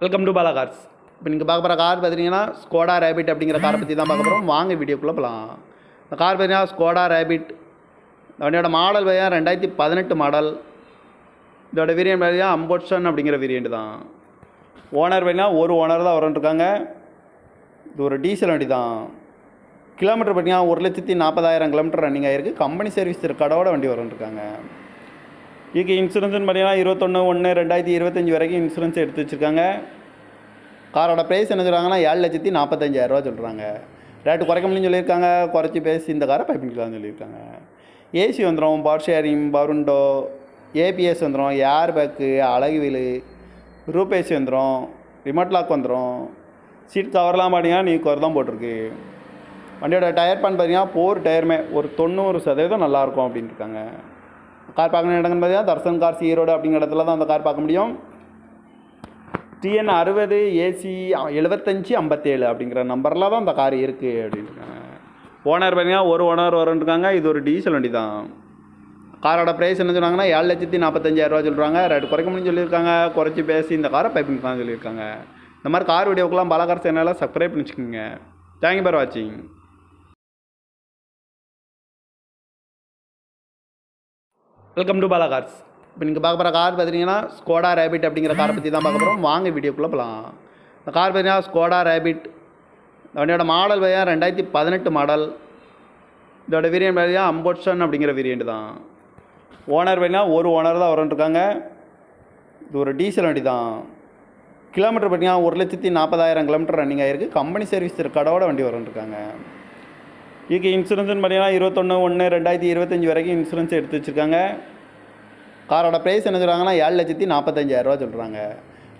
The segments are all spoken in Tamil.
வெல்கம் டு பாலா கார்ஸ் இப்போ நீங்கள் பார்க்க போகிற கார் பார்த்தீங்கன்னா ஸ்கோடா ரேபிட் அப்படிங்கிற காரை பற்றி தான் பார்க்க போகிறோம் வாங்க வீடியோக்குள்ளே போகலாம் இந்த கார் பார்த்தீங்கன்னா ஸ்கோடா ரேபிட் இந்த வண்டியோட மாடல் பார்த்தீங்கன்னா ரெண்டாயிரத்தி பதினெட்டு மாடல் இதோட வேரியன்ட் பார்த்தீங்கன்னா அம்போட்ஷன் அப்படிங்கிற வேரியண்ட் தான். ஓனர் பார்த்தீங்கன்னா ஒரு ஓனர் தான் வரன்ட்ருக்காங்க இது ஒரு டீசல் வண்டி தான். கிலோமீட்டர் பார்த்தீங்கன்னா ஒரு லட்சத்தி நாற்பதாயிரம் கிலோமீட்டர் ரன்னிங் ஆகிருக்கு கம்பெனி சர்வீஸ் கடவோட வண்டி வரன்ட்ருக்காங்க இதுக்கு இன்சூரன்ஸ்னு பார்த்தீங்கன்னா இருபத்தொன்று ஒன்று ரெண்டாயிரத்தி இருபத்தஞ்சி வரைக்கும் இன்சூரன்ஸ் எடுத்து வச்சுருக்காங்க. காரோட ப்ரைஸ் என்ன சொல்கிறாங்கன்னா ஏழு லட்சத்தி நாற்பத்தஞ்சாயிரரூவா சொல்கிறாங்க ரேட்டு குறைக்க முடியும்னு சொல்லியிருக்காங்க. குறைச்சி பேசி இந்த காரை பைப்பிங்கலாம்னு சொல்லியிருக்காங்க. ஏசி வந்துடும் பவர் ஷேரிங் பருண்டோ ஏபிஎஸ் வந்துடும் air bag alloy wheel roof AC வந்துடும் ரிமோட் லாக் வந்துடும் சீட் கவர்லாம் பார்த்தீங்கன்னா நீ கவர் தான் போட்டிருக்கு. வண்டியோட டயர் பான் பார்த்தீங்கன்னா போர் டயருமே ஒரு தொண்ணூறு சதவீதம் நல்லாயிருக்கும் அப்படின்னு இருக்காங்க. கார் பார்க்கணும் இடங்கன்னு பார்த்தீங்கன்னா தர்சன் கார்ஸ் ஈரோடு அப்படிங்கிற இடத்துல தான் அந்த கார் பார்க்க முடியும். டிஎன் அறுபது ஏசி எழுபத்தஞ்சி ஐம்பத்தேழு அப்படிங்கிற நம்பரில் தான் அந்த கார் இருக்குது அப்படின்ட்டுருக்காங்க ஓனர் பார்த்தீங்கன்னா ஒரு ஓனர் இருக்காங்க இது ஒரு டீசல் வண்டி தான். காரோட ப்ரைஸ் என்ன சொன்னாங்கன்னா ஏழு லட்சத்தி நாற்பத்தஞ்சாயிரரூவா சொல்கிறாங்க ரேட் குறைக்க முடியும்னு சொல்லியிருக்காங்க. குறைச்சி பேசி இந்த காரை பைப்பிங் தான் சொல்லியிருக்காங்க. இந்த மாதிரி கார் வீடியோக்கெல்லாம் பல கார் சேனலில் சப்ஸ்கிரைப் பண்ணி வச்சுக்கோங்க தேங்க்யூ ஃபார் வாட்சிங் வெல்கம் டு பாலா கார்ஸ் இப்போ நீங்கள் பார்க்க போகிற கார் பார்த்தீங்கன்னா ஸ்கோடா ரேபிட் அப்படிங்கிற காரை பற்றி தான் பார்க்க போகிறோம் வாங்க வீடியோக்குள்ளே போகலாம் இந்த கார் பார்த்தீங்கன்னா ஸ்கோடா ரேபிட் இந்த வண்டியோட மாடல் பார்த்தீங்கன்னா ரெண்டாயிரத்தி பதினெட்டு மாடல் இதோட வேரியன்ட் பார்த்தீங்கன்னா அம்போட்ஷன் அப்படிங்கிற வேரியண்ட் தான். ஓனர் பார்த்தீங்கன்னா ஒரு ஓனர் தான் வரன்ட்ருக்காங்க இது ஒரு டீசல் வண்டி தான். கிலோமீட்டர் பார்த்தீங்கன்னா ஒரு லட்சத்தி நாற்பதாயிரம் கிலோமீட்டர் ரன்னிங் ஆகிருக்கு கம்பெனி சர்வீஸ் கடவோட வண்டி வரன்ட்ருக்காங்க இதுக்கு இன்சூரன்ஸ்னு பார்த்தீங்கன்னா இருபத்தொன்று ஒன்று ரெண்டாயிரத்தி இருபத்தஞ்சி வரைக்கும் இன்சூரன்ஸ் எடுத்து வச்சுருக்காங்க. காரோட ப்ரைஸ் என்ன சொல்கிறாங்கன்னா ஏழு லட்சத்தி நாற்பத்தஞ்சாயிரரூவா சொல்கிறாங்க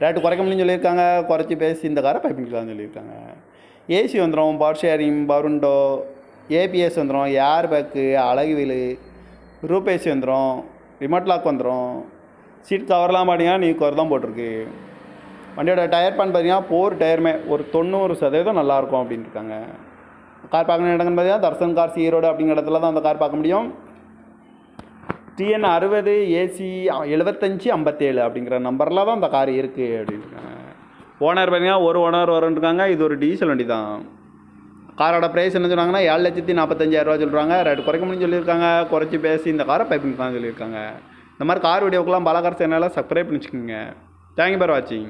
ரேட்டு குறைக்க முடியும்னு சொல்லியிருக்காங்க. குறைச்சி பேசி இந்த காரை பைப்பிங்கலாம்னு சொல்லியிருக்காங்க. ஏசி வந்துடும் பவர் ஷேரிங் பருண்டோ ஏபிஎஸ் வந்துடும் air bag alloy wheel roof AC வந்துடும் ரிமோட் லாக் வந்துடும் சீட் கவர்லாம் பார்த்தீங்கன்னா நீ கவர் தான் போட்டிருக்கு. வண்டியோட டயர் பேன் பார்த்தீங்கன்னா போர் டயருமே ஒரு தொண்ணூறு சதவீதம் நல்லாயிருக்கும் அப்படின்னு இருக்காங்க. கார் பார்க்கணும் இடங்கன்னு பார்த்தீங்கன்னா தர்சன் கார்ஸ் ஈரோடு அப்படிங்கிற இடத்துல தான் அந்த கார் பார்க்க முடியும். டிஎன் அறுபது ஏசி எழுபத்தஞ்சி ஐம்பத்தேழு அப்படிங்கிற நம்பரில் தான் அந்த கார் இருக்குது அப்படின்னு ஓனர் பார்த்தீங்கன்னா ஒரு ஓனர் வரும்ருக்காங்க இது ஒரு டீசல் வண்டி தான். காரோட ப்ரைஸ் என்ன சொன்னாங்கன்னா ஏழு லட்சத்தி நாற்பத்தஞ்சாயிரரூவா சொல்கிறாங்க ரேட் குறைக்க முடியும்னு சொல்லியிருக்காங்க. குறைச்சி பேசி இந்த காரை பைப்பிங் தான் சொல்லியிருக்காங்க. இந்த மாதிரி கார் வீடியோக்கெல்லாம் பல கார் சேனலாக சப்ஸ்கிரைப் பண்ணி வச்சுக்கோங்க தேங்க்யூ ஃபார் வாட்சிங்